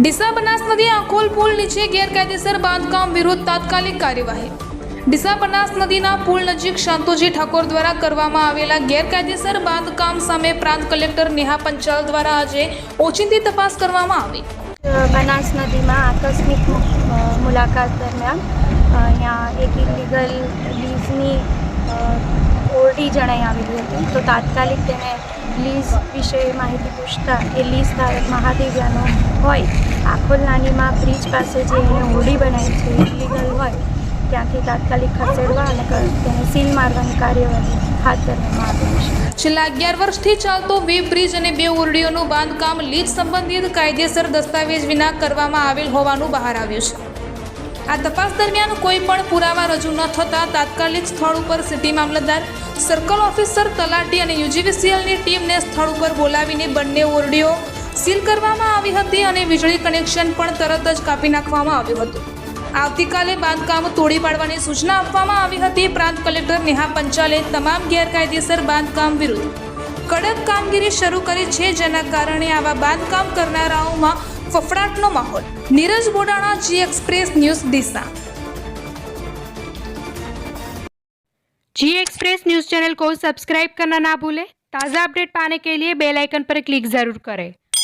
ડીસા બનાસ નદી આખોલ પુલ નીચે ગેરકાયદેસર બાંધકામ વિરુદ્ધ તાત્કાલિક કાર્યવાહી. ડીસા બનાસ નદીના પુલ નજીક શાંતોજી ઠાકોર દ્વારા કરવામાં આવેલા ગેરકાયદેસર બાંધકામ સામે પ્રાંત કલેક્ટર નેહા પંચાલ દ્વારા આજે ઓચિંતી તપાસ કરવામાં આવી. બનાસ નદીમાં આકસ્મિક મુલાકાત દરમિયાન અહીંયા એક ઇલીગલ લીઝની ઓરડી જણાઈ આવેલી હતી. તો તાત્કાલિક તેને લીઝ વિશે માહિતી પૂછતા એ લીઝ ધારક મહાદેવ્યાનો હોય આખોલ નાનીમાં બ્રિજ પાસે જે એને ઓરડી બનાવી છે ઇલીગલ હોય, ત્યાંથી તાત્કાલિક ખસેડવા અને તેને સીલ મારવાની કાર્યવાહી હાથ ધરવામાં આવી છે. છેલ્લા અગિયાર વર્ષથી ચાલતો વે બ્રિજ અને બે ઓરડીઓનું બાંધકામ લીજ સંબંધિત કાયદેસર દસ્તાવેજ વિના કરવામાં આવેલ હોવાનું બહાર આવ્યું છે. આ તપાસ દરમિયાન કોઈ પણ પુરાવા રજૂ ન થતાં તાત્કાલિક સ્થળ ઉપર સિટી મામલતદાર, સર્કલ ઓફિસર તલાટી અને યુજીવીસીએલની ટીમને સ્થળ ઉપર બોલાવીને બંને ઓરડીઓ સીલ કરવામાં આવી હતી અને વીજળી કનેક્શન પણ તરત જ કાપી નાખવામાં આવ્યું હતું આવતીકાલે બાંધકામ તોડી પાડવાની સૂચના આપવામાં આવી હતી પ્રાંત કલેક્ટર નેહા પંચાલે તમામ ગેરકાયદેસર બાંધકામ વિરુદ્ધ કડક કામગીરી શરૂ કરી છે જેના કારણે આવા બાંધકામ કરનારાઓમાં ફફડાટનો માહોલ Neeraj Bodana G express news Deesa G express news channel को सब्सक्राइब करना ना भूलें ताज़ा अपडेट पाने के लिए बेल आइकन पर क्लिक ज़रूर करें